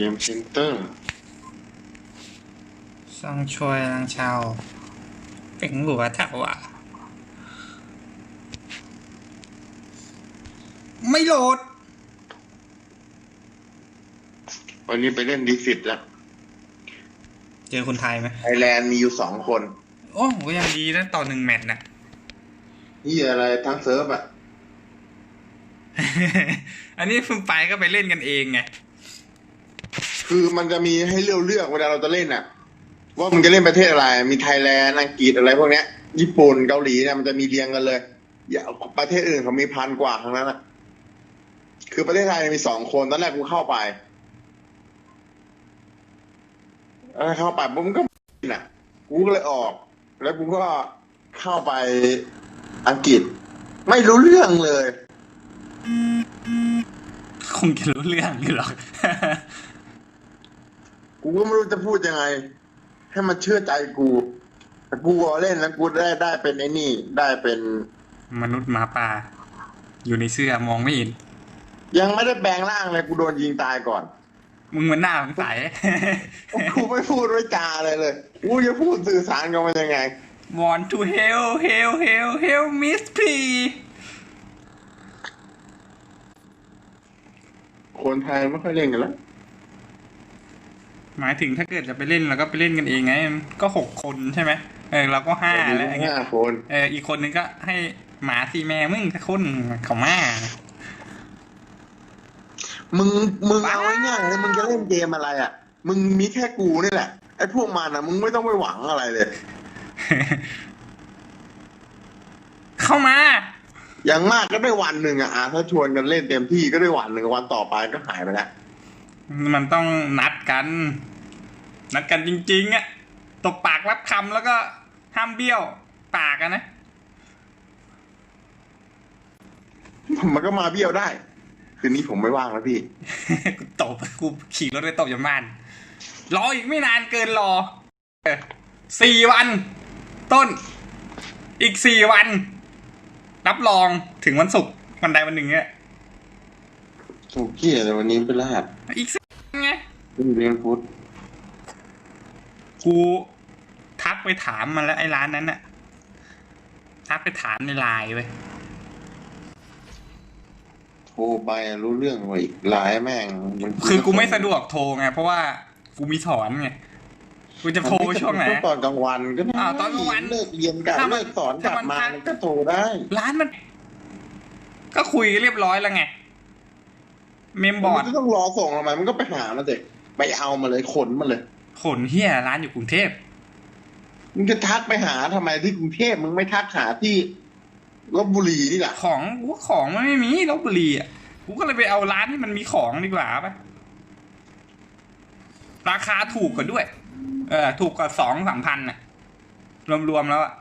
เกมเซ็นเตอร์ซ่องช่วยลังชาว เป็นหัวเถาอะไม่โหลด วันนี้ไปเล่นดีสิตแล้วเจอคนไทยไหมไทยแลนด์มีอยู่สองคน โอ้ก็ยังดีนะต่อหนึ่งแมตช์นะนี่อะไรทั้งเซิร์ฟอะ อันนี้เพิ่งไปก็ไปเล่นกันเองไง คือมันจะมีให้เลือกเลือกเวลาเราจะเล่นอะ ว่ามึงจะเล่นประเทศอะไร มีไทยแลนด์อังกฤษอะไรพวกเนี้ย ญี่ปุ่นเกาหลีเนี่ยมันจะมีเรียงกันเลยอย่าประเทศอื่นเขามีพันกว่าทั้งนั้นอะคือประเทศไทยมีสองคนตอนแรกกูเข้าไปเข้าไปปุ๊บมันก็น่ะกูก็เลยออก แล้วกูก็เข้าไปอังกฤษ ไม่รู้เรื่องเลย คงจะรู้เรื่องอยู่หรอก กูก็ไม่รู้จะพูดยังไง ให้มันเชื่อใจกูแต่กูเอาเล่นแล้วกูได้ได้เป็นไอ้นี่ ได้เป็นมนุษย์หมาป่า อยู่ในเสื้อมองไม่เห็น ยังไม่ได้แปลงร่างเลยกูโดนยิงตายก่อน มึงเหมือนหน้าสงสัย กูไม่พูดไม่จาอะไรเลยกูจะพูดสื่อสารกับมันยังไง Want to help help help help miss please คนไทยไม่ค่อยเล่นกันแล้ว หมายถึงถ้าเกิดจะไปเล่นเราก็ไปเล่นกันเองไง ก็หกคนใช่ไหมเออเราก็ห้าแล้วอย่างเงี้ยห้าคนเอออีกคนนึงก็ให้หมาสีแม่มึงสักคนเขามามึงมึงเอาง่ายๆเลยมึงจะเล่นเกมอะไรอะ มึงมีแค่กูนี่แหละไอ้พวกมันอะ มึงไม่ต้องไปหวังอะไรเลย เข้ามา อย่างมากก็ได้วันหนึ่งอะอะถ้าชวนกันเล่นเต็มที่ก็ได้วันหนึ่งวันต่อไปก็หายไปแล้วมันต้องนัด กัน นัดกันจริงๆอะตบปากรับคำแล้วก็ห้ามเบี้ยวปากอะนะ มันก็มาเบี้ยวได้ คืนนี้ผมไม่ว่างแล้วพี่ กูตบกูขี่รถไปตบยามบ้านรออีกไม่นานเกินรอเออสี่วัน ต้น อีกสี่วัน รับรองถึงวันศุกร์วันใดวันหนึ่งเนี่ยถูกที่แต่วันนี้เป็นรหัสอีก สี่วันเรียนพุทธกูทักไปถามมันแล้วไอ้ร้านนั้นน่ะ ทักไปถามในไลน์เว้ยโทรไปรู้เรื่องไว้อีกไลน์แม่งมันคือกูไม่สะดวกโทรไงเพราะว่ากูมีสอนไงกูจะโทรช่วงไหนก็ตอนกลางวันก็ได้ตอนกลางวันเลิกเรียนกันถ้ามันเลิกสอนกลับมันมาก็โทรได้ ร้านมัน ก็คุยเรียบร้อยแล้วไง เมมบอร์ดนจะต้องรอส่งทำไมมันก็ไปหามาเด็ก ไปเอามาเลยขนมาเลย ขนเฮียร้านอยู่กรุงเทพมึงจะทักไปหาทำไมที่กรุงเทพมึงไม่ทักหาที่ลบบุรีนี่แหละของกูว่าของมันไม่มีลบบุรีอะกูก็เลยไปเอาร้านที่มันมีของดีกว่าปะราคาถูกกว่าด้วย เออถูกกว่าสองสามพันน่ะ รวมๆแล้วอะ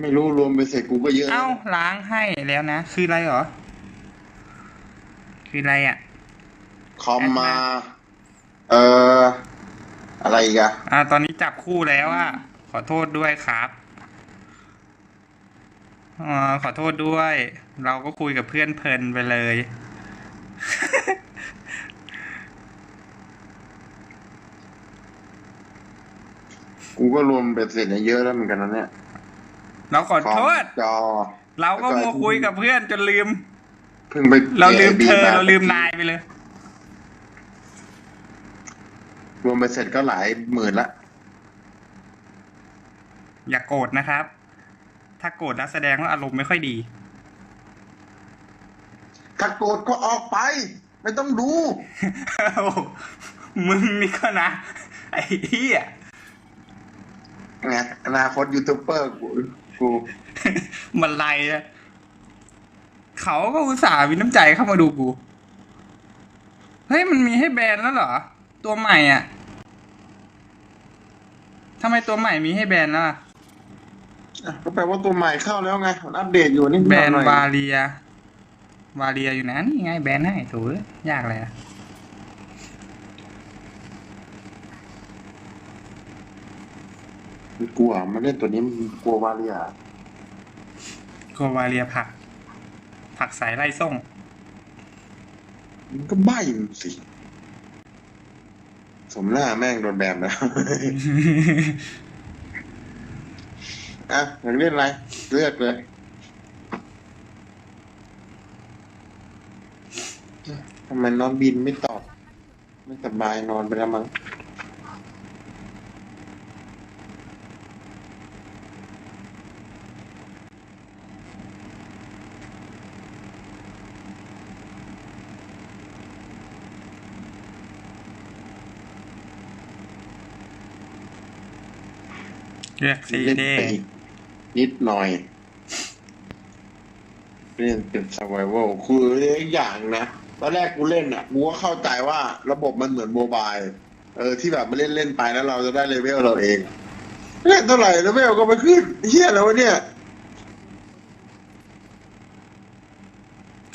ไม่รู้รวมไปเสร็จกูก็เยอะ เอ้าล้างให้แล้วนะ คืออะไรเหรอ คืออะไรอะ คอมมา เอ่อ อะไรอีกอะอ่า ตอนนี้จับคู่แล้วอะ ขอโทษด้วยครับอ่าขอโทษด้วย เราก็คุยกับเพื่อนเพลินไปเลย กูก็รวมไปเสร็จเนี่ยเยอะแล้วเหมือนกันนะเนี่ย เราขอคอโทมษจอ เราก็มัวคุยกับเพื่อนจนลืม เพิ่งไปเราลืมเธอแกะเราลืมนายไปเลย รวมไปเสร็จก็หลายหมื่นละ อย่ากโกรธนะครับ ถ้าโกรธนักแสดงว่าอารมณ์ไม่ค่อยดี ถ้าโกรธก็ออกไป ไม่ต้องดู โอ้มึงนี่ก็นะ ไอ้เหี้ยไงอนาคตยูทูบเบอร์กูกูมันไรอะ เขาก็อุตส่าห์มีน้ำใจเข้ามาดูกู เฮ้ย มันมีให้แบนแล้วเหรอ ตัวใหม่อะทำไมตัวใหม่มีให้แบนแล้วอะอะก็แปลว่าตัวใหม่เข้าแล้วไงมันอัปเดตอยู่นี่แบนหอยวาเลียวาเลียอยู่นะนี่ไงแบนให้ถูยยากเลยอะกลัวมันเล่นตัวนี้มันกลัววาเลียกลัววาเลียผัก ผักสายไล่ส่งมันก็ใบ้มันสิ สมหน้าแม่งโดนแบนแล้วอะอยากเล่นอะไร เลือกเลย ทำไมนอนบินไม่ตอบ ไม่สบายนอนไปแล้วมั้ง เลือกซีเล่นเดไปอีกนิดหน่อย เล่นเป็น survival คืออีกอย่างนะตอนแรกกูเล่นอะกูก็เข้าใจว่าระบบมันเหมือนโมบายเออที่แบบมาเล่นเล่นๆไปแล้วเราจะได้เลเวลเราเองเล่นเท่าไหร่เลเวลก็ไม่ขึ้นเฮียแล้วะเนี่ย